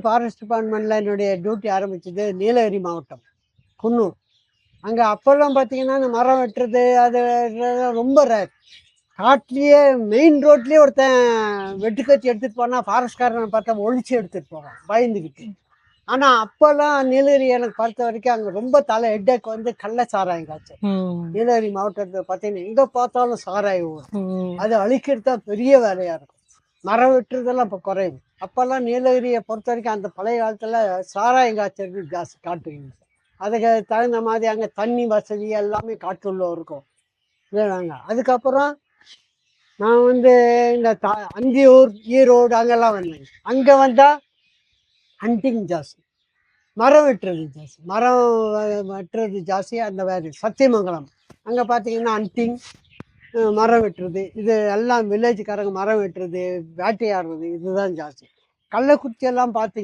Forest டிபார்ட்மெண்ட்டில் என்னுடைய duty ஆரம்பிச்சது நீலகிரி மாவட்டம் குன்னூர். அங்கே அப்போல்லாம் பார்த்தீங்கன்னா இந்த மரம் வெட்டுறது அது ரொம்ப ரேர் காட்டிலேயே மெயின் ரோட்லேயே ஒருத்தன் வெட்டுக்கத்தி எடுத்துகிட்டு போனால் ஃபாரஸ்ட்காரனை பார்த்தா ஒழிச்சு எடுத்துகிட்டு போவான் பயந்துக்கிட்டு ஆனால் அப்போல்லாம் நீலகிரி எனக்கு பார்த்த வரைக்கும் அங்கே ரொம்ப தலை ஹெட்டேக் வந்து கள்ள சாராயம் காய்ச்சல். நீலகிரி மாவட்டத்தில் பார்த்தீங்கன்னா எங்கே பார்த்தாலும் சாராயம் அது அழிக்கிறது தான் பெரிய வேலையாக இருக்கும். மரம் வெட்டுறதெல்லாம் இப்போ குறையும் அப்போல்லாம் நீலகிரியை பொறுத்த வரைக்கும் அந்த பழைய காலத்தில் சாராயம் காய்ச்சல் ஜாஸ்தி காட்டுவீங்க அதுக்கு தகுந்த மாதிரி அங்கே தண்ணி வசதி எல்லாமே காட்டுள்ள இருக்கும். இல்லைனாங்க அதுக்கப்புறம் நான் வந்து இந்த த அந்தியூர் ஈரோடு அங்கெல்லாம் வந்தேன் அங்கே வந்தால் ஹண்டிங் ஜாஸ்தி. மரம் வெட்டுறது ஜாஸ்தி. மரம் வெட்டுறது ஜாஸ்தி. அந்த வேறு சத்தியமங்கலம். அங்கே பார்த்தீங்கன்னா ஹண்டிங் மரம் வெட்டுறது. இது எல்லாம் வில்லேஜ்காரங்க மரம் வெட்டுறது வேட்டையாடுறது இதுதான் ஜாஸ்தி. கள்ளக்குறிச்சி எல்லாம் பார்த்தீங்க